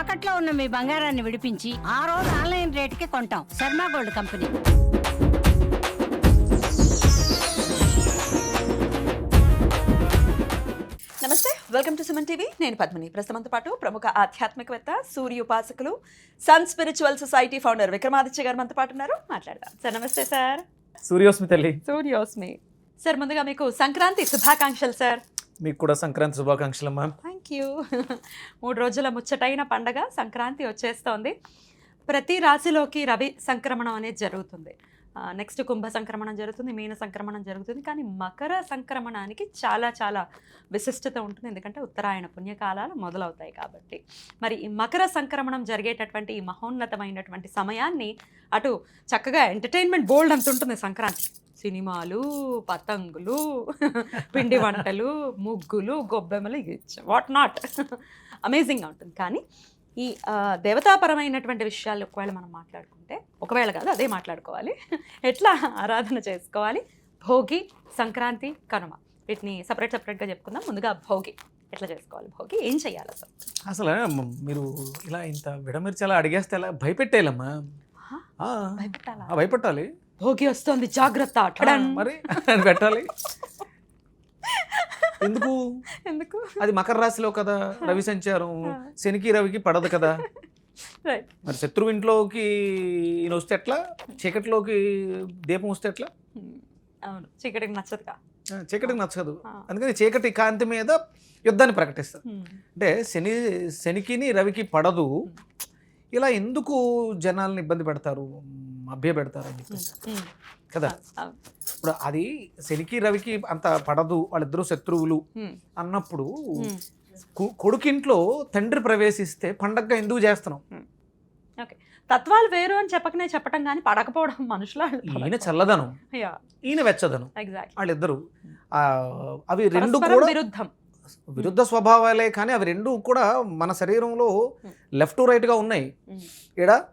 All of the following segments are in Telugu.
తాకట్లో ఉన్న మీ బంగారాన్ని విడిపించి ఆ రోజు ఆన్లైన్ రేటుకి కొంటాం. Sharma gold company. నమస్తే వెల్కమ్ టు సుమన్ టీవీ. నేను పద్మిని. ప్రస్తుతంతో పాటు ప్రముఖ ఆధ్యాత్మికవేత్త సూర్య ఉపాసకులు sun spiritual society founder Vikramaditya గారు మనతో పాటు ఉన్నారు. మాట్లాడదాం. సార్ నమస్తే సార్. సూర్యోస్మి తల్లి. సూర్యోస్మి. సార్ ముందుగా మీకు సంక్రాంతి శుభాకాంక్షలు సార్. మీకు కూడా సంక్రాంతి శుభాకాంక్షలు అమ్మా థ్యాంక్ యూ. మూడు రోజుల ముచ్చటైన పండగ సంక్రాంతి వచ్చేస్తోంది. ప్రతి రాశిలోకి రవి సంక్రమణం అనేది జరుగుతుంది. నెక్స్ట్ కుంభ సంక్రమణం జరుగుతుంది మీన సంక్రమణం జరుగుతుంది. కానీ మకర సంక్రమణానికి చాలా చాలా విశిష్టత ఉంటుంది. ఎందుకంటే ఉత్తరాయణ పుణ్యకాలాలు మొదలవుతాయి కాబట్టి. మరి ఈ మకర సంక్రమణం జరిగేటటువంటి ఈ మహోన్నతమైనటువంటి సమయాన్ని అటు చక్కగా ఎంటర్టైన్మెంట్ బోల్డ్ అంత ఉంటుంది సంక్రాంతి. సినిమాలు పతంగులు పిండి వంటలు ముగ్గులు గొబ్బెమ్మలు వాట్ నాట్. అమేజింగ్గా ఉంటుంది. కానీ ఈ దేవతాపరమైనటువంటి విషయాలు ఒకవేళ మనం మాట్లాడుకుంటే ఒకవేళ కాదు అదే మాట్లాడుకోవాలి. ఎట్లా ఆరాధన చేసుకోవాలి? భోగి సంక్రాంతి కనుమ. వీటిని సపరేట్ సపరేట్గా చెప్పుకుందాం. ముందుగా భోగి. ఎట్లా చేసుకోవాలి భోగి? ఏం చేయాలి అసలు? అసలు మీరు ఇలా ఇంత విడమిర్చి అలా అడిగేస్తే ఎలా? భయపెట్టేయాలమ్మా. భయపెట్టాలా? భయపెట్టాలి. భోగి వస్తుంది జాగ్రత్త. మరి పెట్టాలి. ఎందుకు? ఎందుకు? అది మకర రాశిలో కదా రవి సంచారం. శనికి రవికి పడదు కదా. మరి శత్రువు ఇంట్లోకి ఈయన వస్తే ఎట్లా? చీకటిలోకి దీపం వస్తే ఎట్లా? అవును. చీకటికి నచ్చదుగా ఆ, చీకటికి నచ్చదు. అందుకని చీకటి కాంతి మీద యుద్ధాన్ని ప్రకటిస్తారు. అంటే శని శనికిని రవికి పడదు. ఇలా ఎందుకు జనాల్ని ఇబ్బంది పెడతారు? మభ్య పెడతారు అని చెప్పేసి. కదా. ఇప్పుడు అది శనికి రవికి అంత పడదు వాళ్ళిద్దరూ శత్రువులు. అన్నప్పుడు కొడుకింట్లో తండ్రి ప్రవేశిస్తే పండగగా ఎందుకు చేస్తున్నాం తత్వాలు వేరు అని చెప్పకనే చెప్పటం కానీ పడకపోవడం మనుషుల ఈయన చల్లదనం. ఈయన వెచ్చదనం. ఎగ్జాక్ట్ వాళ్ళిద్దరు. అవి రెండు కూడా విరుద్ధం. విరుద్ధ స్వభావాలే కానీ అవి రెండు కూడా మన శరీరంలో లెఫ్ట్ రైట్గా ఉన్నాయి. ఇక్కడ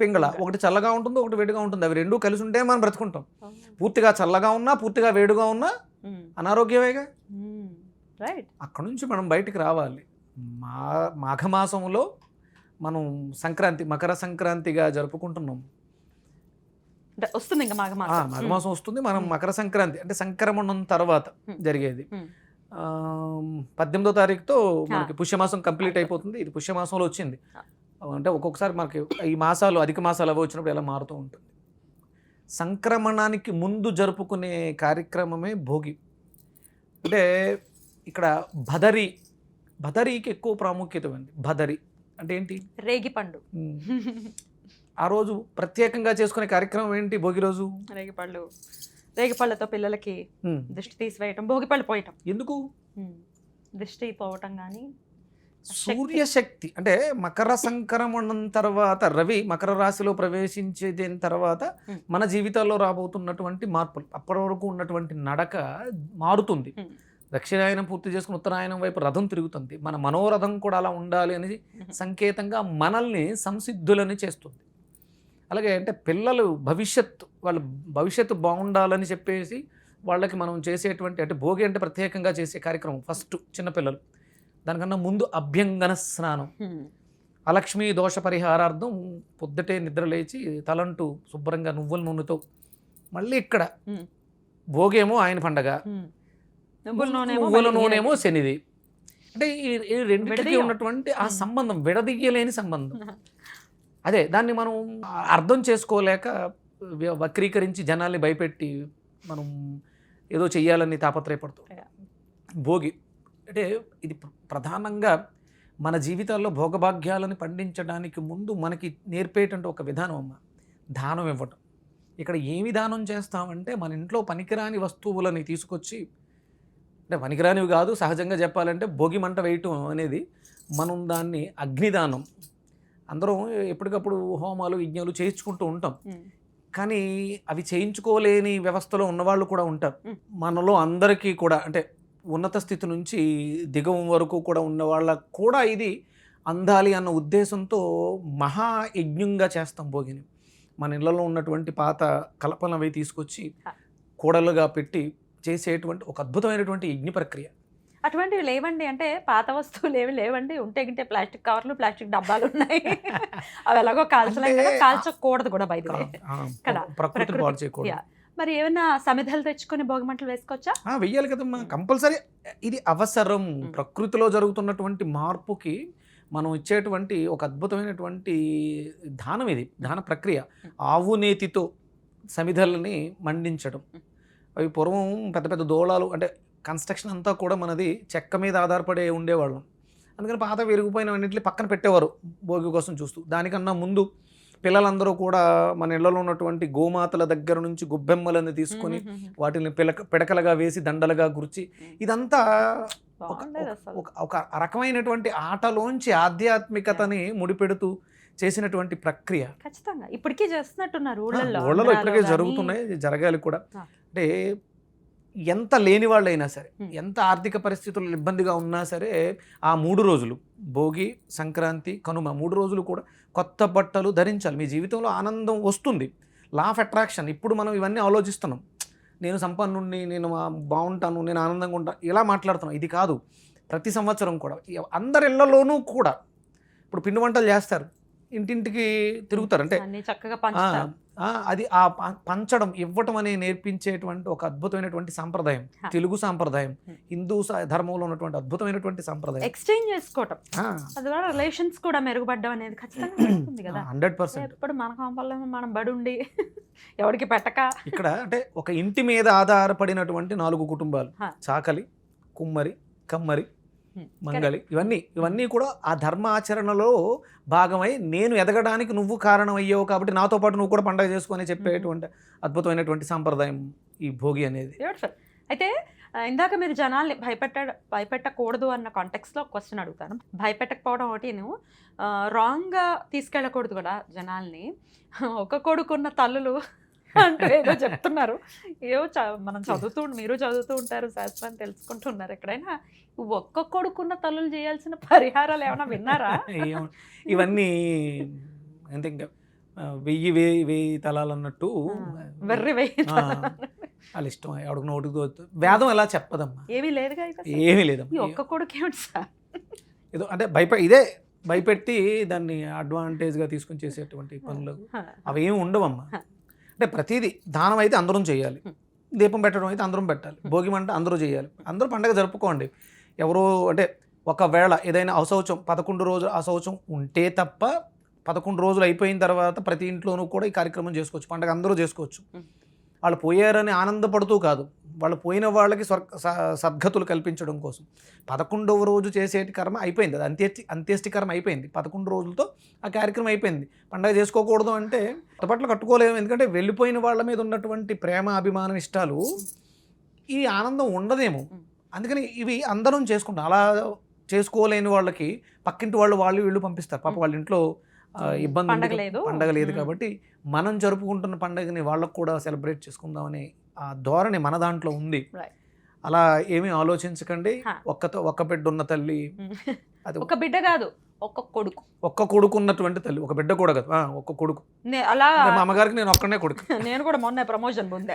పింగళ. ఒకటి చల్లగా ఉంటుంది ఒకటి వేడిగా ఉంటుంది. అవి రెండు కలిసి ఉంటే మనం బ్రతుకుంటాం. పూర్తిగా చల్లగా ఉన్నా పూర్తిగా వేడిగా ఉన్నా అనారోగ్యమేగా? రైట్. అక్కడ నుంచి మనం బయటికి రావాలి. మా మాఘమాసంలో మనం సంక్రాంతి మకర సంక్రాంతిగా జరుపుకుంటున్నాం. అంటే వస్తుంది ఇంకా మాఘ ఆ, మాసం మాఘమాసం వస్తుంది. మనం. మకర సంక్రాంతి అంటే సంక్రమణం తర్వాత. జరిగేది. పద్దెనిమిదో తారీఖుతో మనకి. పుష్యమాసం కంప్లీట్ అయిపోతుంది. ఇది పుష్యమాసంలో వచ్చింది. అంటే ఒక్కొక్కసారి మనకి ఈ మాసాలు అధిక మాసాలు అవి వచ్చినప్పుడు ఎలా మారుతూ ఉంటుంది. సంక్రమణానికి ముందు జరుపుకునే కార్యక్రమమే భోగి. అంటే ఇక్కడ భదరి భదరికి ఎక్కువ ప్రాముఖ్యత ఉంది. భదరి అంటే ఏంటి? రేగి పండు. ఆ రోజు ప్రత్యేకంగా చేసుకునే కార్యక్రమం ఏంటి భోగి రోజు? రేగి పళ్ళు రేగి పళ్ళతో పిల్లలకి. దిష్టి తీసివేయటం భోగి పళ్ళు పోయటం. ఎందుకు? దిష్టి పోవటం కానీ సూర్యశక్తి అంటే మకర సంక్రమణం తర్వాత రవి మకర రాశిలో ప్రవేశించేది తర్వాత. మన జీవితాల్లో రాబోతున్నటువంటి మార్పులు. అప్పటి వరకు ఉన్నటువంటి నడక మారుతుంది. దక్షిణాయనం పూర్తి చేసుకుని ఉత్తరాయణం వైపు రథం తిరుగుతుంది. మన మనోరథం కూడా అలా ఉండాలి అని సంకేతంగా మనల్ని సంసిద్ధులని చేస్తుంది. అలాగే అంటే పిల్లలు భవిష్యత్తు వాళ్ళ భవిష్యత్తు బాగుండాలని చెప్పేసి వాళ్ళకి మనం చేసేటువంటి అంటే భోగి అంటే ప్రత్యేకంగా చేసే కార్యక్రమం ఫస్ట్ చిన్నపిల్లలు దానికన్నా ముందు అభ్యంగన స్నానం. అలక్ష్మీ దోష పరిహారార్థం పొద్దుటే నిద్ర లేచి తలంటూ శుభ్రంగా నువ్వుల నూనెతో మళ్ళీ ఇక్కడ. భోగేమో ఆయన పండగ. నువ్వుల నూనెమో శనిది. అంటే ఈ రెండింటికి. ఉన్నటువంటి ఆ. సంబంధం విడదీయలేని సంబంధం. అదే దాన్ని మనం అర్థం చేసుకోలేక వక్రీకరించి జనాల్ని భయపెట్టి మనం ఏదో చెయ్యాలని తాపత్రయపడుతూ Yeah. భోగి. అంటే ఇది ప్ర- ప్రధానంగా మన జీవితాల్లో భోగభాగ్యాలను పండించడానికి ముందు మనకి నేర్పేటువంటి ఒక విధానం అమ్మ. దానం ఇవ్వటం. ఇక్కడ ఏమి దానం చేస్తామంటే మన ఇంట్లో పనికిరాని వస్తువులని తీసుకొచ్చి అంటే పనికిరానివి కాదు సహజంగా చెప్పాలంటే భోగి మంట వేయటం అనేది మనం దాన్ని అగ్నిదానం అందరం ఎప్పటికప్పుడు హోమాలు యజ్ఞాలు చేయించుకుంటూ ఉంటాం. కానీ అవి చేయించుకోలేని వ్యవస్థలో ఉన్నవాళ్ళు కూడా ఉంటారు. మనలో అందరికీ కూడా అంటే ఉన్నత స్థితి నుంచి దిగవం వరకు కూడా ఉన్న వాళ్ళకు కూడా ఇది అందాలి అన్న ఉద్దేశంతో మహాయజ్ఞంగా చేస్తాం భోగిని. మన ఇళ్ళలో ఉన్నటువంటి పాత కలపలు అవి తీసుకొచ్చి. కూడలుగా పెట్టి చేసేటువంటి ఒక అద్భుతమైనటువంటి యజ్ఞ ప్రక్రియ. అటువంటివి లేవండి. అంటే పాత వస్తువులు ఏమి లేవండి. ఉంటే గింటే ప్లాస్టిక్ కవర్లు ప్లాస్టిక్ డబ్బాలు ఉన్నాయి. అవి ఎలాగో కాల్చలేం కదా. కాల్చకూడదు కూడా బయట కదా, యా. మరి ఏమైనా సమిధలు తెచ్చుకొని భోగి మంటలు వేసుకోవచ్చా వెయ్యాలి కదమ్మా. కంపల్సరీ ఇది అవసరం. ప్రకృతిలో జరుగుతున్నటువంటి మార్పుకి మనం ఇచ్చేటువంటి ఒక అద్భుతమైనటువంటి దానం ఇది దాన ప్రక్రియ. ఆవు నేతితో సమిధల్ని మండించడం. అవి పూర్వం పెద్ద పెద్ద దోళాలు అంటే కన్స్ట్రక్షన్ అంతా కూడా మనది చెక్క మీద ఆధారపడే ఉండేవాళ్ళం. అందుకని పాత విరిగిపోయినవన్నింటిని పక్కన పెట్టేవారు భోగి కోసం చూస్తూ. దానికన్నా ముందు పిల్లలందరూ కూడా మన ఇళ్ళలో ఉన్నటువంటి గోమాతల దగ్గర నుంచి గుబ్బెమ్మలను తీసుకొని వాటిని పిలక పిడకలుగా వేసి దండలుగా గుర్చి ఇదంతా ఒక రకమైనటువంటి ఆటలోంచి ఆధ్యాత్మికతని ముడిపెడుతూ చేసినటువంటి ప్రక్రియ. ఖచ్చితంగా. ఇప్పటికీ చేస్తున్నట్టున్నారు ఊళ్ళలో ఇప్పటికే. జరుగుతున్నాయి జరగాలి కూడా. అంటే ఎంత లేని వాళ్ళైనా సరే. ఎంత ఆర్థిక పరిస్థితులు ఇబ్బందిగా ఉన్నా సరే ఆ మూడు రోజులు భోగి సంక్రాంతి కనుమ మూడు రోజులు కూడా కొత్త బట్టలు ధరించాలి. మీ జీవితంలో ఆనందం వస్తుంది. లా ఆఫ్ అట్రాక్షన్ ఇప్పుడు మనం ఇవన్నీ ఆలోచిస్తున్నాం. నేను సంపన్నుణ్ణి నేను బాగుంటాను నేను ఆనందంగా ఉంటాను ఇలా మాట్లాడుతున్నాం. ఇది కాదు. ప్రతి సంవత్సరం కూడా ఎ- అందరి ఇళ్ళలోనూ కూడా ఇప్పుడు పిండి వంటలు చేస్తారు. ఇంటింటికి తిరుగుతారు. అంటే చక్కగా అది ఆ పంచడం ఇవ్వటం అనే నేర్పించేటువంటి ఒక అద్భుతమైనటువంటి సాంప్రదాయం. తెలుగు సాంప్రదాయం. హిందూ ధర్మంలో ఉన్నటువంటి అద్భుతమైనటువంటి సాంప్రదాయం. ఎక్స్చేంజ్ చేసుకోవటం. రిలేషన్స్ కూడా మెరుగుపడడం అనేది ఖచ్చితంగా కదా. Hundred percent. ఎప్పుడు మన కాంపల్లో మనం బడుండి ఎవరికి పెట్టక. ఇక్కడ అంటే ఒక ఇంటి మీద ఆధారపడినటువంటి నాలుగు కుటుంబాలు. చాకలి కుమ్మరి కమ్మరి. మంగళి ఇవన్నీ ఇవన్నీ కూడా ఆ ధర్మ ఆచరణలో భాగమై నేను ఎదగడానికి నువ్వు కారణం అయ్యావు కాబట్టి నాతో పాటు నువ్వు కూడా పండగ చేసుకొని చెప్పేటువంటి అద్భుతమైనటువంటి సాంప్రదాయం ఈ భోగి అనేది. అయితే ఇందాక మీరు జనాల్ని భయపెట్ట భయపెట్టకూడదు అన్న కాంటెక్స్లో క్వశ్చన్ అడుగుతాను. భయపెట్టకపోవడం ఒకటి నువ్వు రాంగ్గా తీసుకెళ్ళకూడదు కూడా జనాల్ని. ఒక కొడుకున్న తల్లులు అంటూ ఏదో చెప్తున్నారు. ఏవో చ- మనం చదువుతూ మీరు చదువుతూ ఉంటారు శాస్త్రాన్ని తెలుసుకుంటున్నారు ఎక్కడైనా. ఒక్క కొడుకున్న తల్లులు చేయాల్సిన పరిహారాలు ఏమైనా విన్నారా? ఇవన్నీ అంటే ఇంకా వెయ్యి వెయ్యి వెయ్యి తలాలు అన్నట్టు వెర్రి వెయ్యి వాళ్ళ ఇష్టం. ఎవడికి నోటికి. వేదం ఎలా చెప్పదమ్మా? ఏమీ అసలు. ఏమీ లేదమ్మా. ఒక్క కొడుకు ఏమిటి సార్? ఏదో అంటే భయప ఇదే భయపెట్టి దాన్ని అడ్వాంటేజ్గా తీసుకొని చేసేటువంటి పనులు అవి ఏమి ఉండవమ్మా. అంటే ప్రతిదీ దానం అయితే అందరం చేయాలి. దీపం పెట్టడం అయితే అందరం పెట్టాలి. భోగి మంట అందరూ చేయాలి. అందరూ పండగ జరుపుకోండి. ఎవరు అంటే ఒకవేళ ఏదైనా అశౌచం పదకొండు రోజులు అశౌచం ఉంటే తప్ప పదకొండు రోజులు అయిపోయిన తర్వాత ప్రతి ఇంట్లోనూ కూడా ఈ కార్యక్రమం చేసుకోవచ్చు. పండగ అందరూ చేసుకోవచ్చు. వాళ్ళు పోయారని ఆనందపడుతూ కాదు. వాళ్ళు పోయిన వాళ్ళకి స్వర్గ స- సద్గతులు కల్పించడం కోసం. పదకొండవ రోజు చేసేటి కర్మ అయిపోయింది. అది అంత్యేష్టి అంత్యేష్టి కర్మ అయిపోయింది. పదకొండు రోజులతో ఆ కార్యక్రమం అయిపోయింది. పండగ చేసుకోకూడదు అంటే బట్టలు కట్టుకోలేము. ఎందుకంటే వెళ్ళిపోయిన వాళ్ళ మీద ఉన్నటువంటి ప్రేమ అభిమానం ఇష్టాలు ఈ ఆనందం ఉండదేమో. అందుకని ఇవి అందరం చేసుకుంటాం. అలా చేసుకోలేని వాళ్ళకి పక్కింటి వాళ్ళు వాళ్ళు వీళ్ళు పంపిస్తారు. పాప వాళ్ళ ఇంట్లో. ఇబ్బంది పండగ లేదు. కాబట్టి మనం జరుపుకుంటున్న పండగని వాళ్ళకు కూడా సెలబ్రేట్ చేసుకుందామని ఆ ధోరణి మన దాంట్లో ఉంది. అలా ఏమీ ఆలోచించకండి. ఒక్కతో ఒక్క బిడ్డ ఉన్న తల్లి అది ఒక బిడ్డ కాదు ఒక్క కొడుకు. ఒక్క కొడుకు ఉన్నటువంటి తల్లి ఒక బిడ్డ కూడా కదా. ఆ, ఒక్క కొడుకు. అలా మా అమ్మగారికి నేను ఒక్కనే కొడుకు. నేను కూడా మొన్న ప్రమోషన్ పొందా.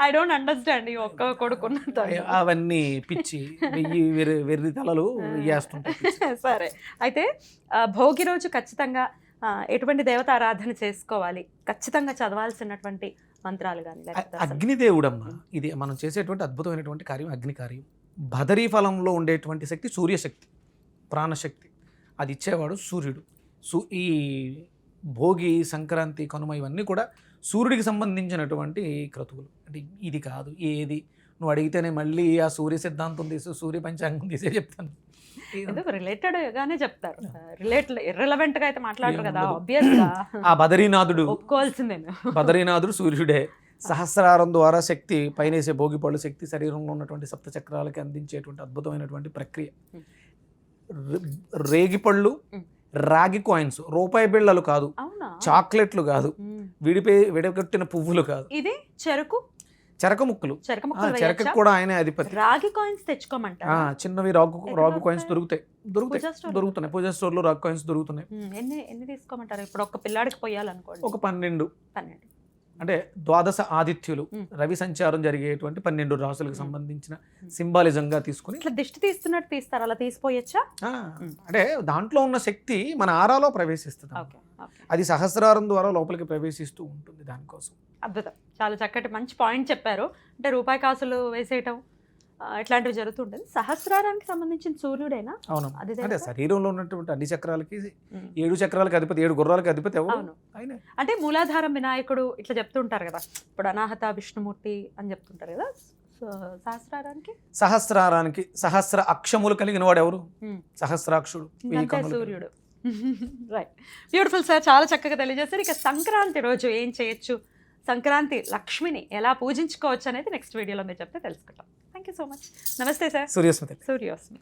ఐ డోంట్ అండర్స్టాండ్ ఈ ఒక్క కొడుకున్న తల్లి. అవన్నీ పిచ్చి వెయ్యి వెర్రి తలలు వేస్తుంటాయి. సరే. అయితే భోగి రోజు ఖచ్చితంగా ఎటువంటి దేవత ఆరాధన చేసుకోవాలి? ఖచ్చితంగా చదవాల్సినటువంటి మంత్రాలు కానీ అగ్నిదేవుడమ్మ. ఇది మనం చేసేటువంటి అద్భుతమైనటువంటి కార్యం అగ్ని కార్యం బదరీ ఫలంలో ఉండేటువంటి శక్తి సూర్యశక్తి ప్రాణశక్తి. అది ఇచ్చేవాడు సూర్యుడు. సూ ఈ భోగి సంక్రాంతి కనుమ ఇవన్నీ కూడా సూర్యుడికి సంబంధించినటువంటి క్రతువులు. అంటే ఇది కాదు ఏది నువ్వు అడిగితేనే మళ్ళీ ఆ సూర్య సిద్ధాంతం తీసి సూర్య పంచాంగం తీసే చెప్తాను. ఎందుకు రిలేటెడ్ గానే చెప్తారు. రిలేట్ ఇర్రెలవెంట్గా అయితే మాట్లాడరు కదా. ఆబ్వియస్ ఆ బదరీనాథుడు. ఒప్పుకోవాల్సిందే. బదరీనాథుడు సూర్యుడే. సహస్రారం ద్వారా శక్తి పైనేసే భోగిపళ్ళు శక్తి శరీరంలో ఉన్నటువంటి సప్త చక్రాలకి అందించేటువంటి అద్భుతమైనటువంటి ప్రక్రియ. రేగిపళ్ళు. రాగి కాయిన్స్ రూపాయి బిళ్ళలు కాదు. చాక్లెట్లు కాదు. విడిపే విడగొట్టిన పువ్వులు కాదు. ఇది చెరుకు చెరక ముక్కలు. చెరక? కూడా ఆయనే అధిపతి. రాగి కాయిన్స్ ఆ, తెచ్చుకోమంటారా చిన్నవి రాగు రాగు కాయిన్స్ దొరుకుతాయి? దొరుకుతాయి. దొరుకుతాయి. పూజా స్టోర్ దొరుకుతున్నాయి. స్టోర్లో రాగు కాయిన్స్ దొరుకుతున్నాయి. ఎన్ని ఎన్ని తీసుకోమంటారు? ఇప్పుడు ఒక పిల్లాడికి పోయాలనుకోండి. ఒక పన్నెండు. పన్నెండు. అంటే ద్వాదశ ఆదిత్యులు. రవి సంచారం జరిగేటువంటి పన్నెండు రాసులకు. సంబంధించిన. సింబాలిజంగా తీసుకుని ఇట్లా దిష్టి తీస్తున్నట్టు తీస్తారు. అలా తీసిపోయచ్చా. అంటే దాంట్లో ఉన్న శక్తి మన ఆరాలో ప్రవేశిస్తుంది. అది సహస్రారం ద్వారా లోపలికి ప్రవేశిస్తూ ఉంటుంది దానికోసం. అద్భుతం. చాలా చక్కటి మంచి పాయింట్ చెప్పారు. అంటే రూపాయి కాసులు వేసేయటం ఇట్లాంటివి జరుగుతుంటుంది. సహస్రారానికి సంబంధించిన సూర్యుడేనా? అవును. అది అంటే? శరీరంలో ఉన్నటువంటి అన్ని చక్రాలకి. ఏడు చక్రాలకి అధిపతి ఏడు గుర్రాలకి అధిపతి అవును. అంటే మూలాధారం వినాయకుడు ఇట్లా చెప్తుంటారు కదా. ఇప్పుడు అనాహత విష్ణుమూర్తి అని చెప్తుంటారు కదా. సో సహస్రారానికి? సహస్రారానికి సహస్ర అక్షములు కలిగిన వాడు ఎవరు. సహస్రాక్షుడు సూర్యుడు. రైట్ బ్యూటిఫుల్ సార్ చాలా చక్కగా తెలియజేస్తారు ఇక సంక్రాంతి రోజు ఏం చేయొచ్చు? సంక్రాంతి లక్ష్మిని ఎలా పూజించుకోవచ్చు అనేది నెక్స్ట్ వీడియోలో మీరు చెప్తే తెలుసుకుంటాం. థ్యాంక్ యూ సో మచ్ నమస్తే సార్ సూర్యస్మతి. సూర్యోస్మి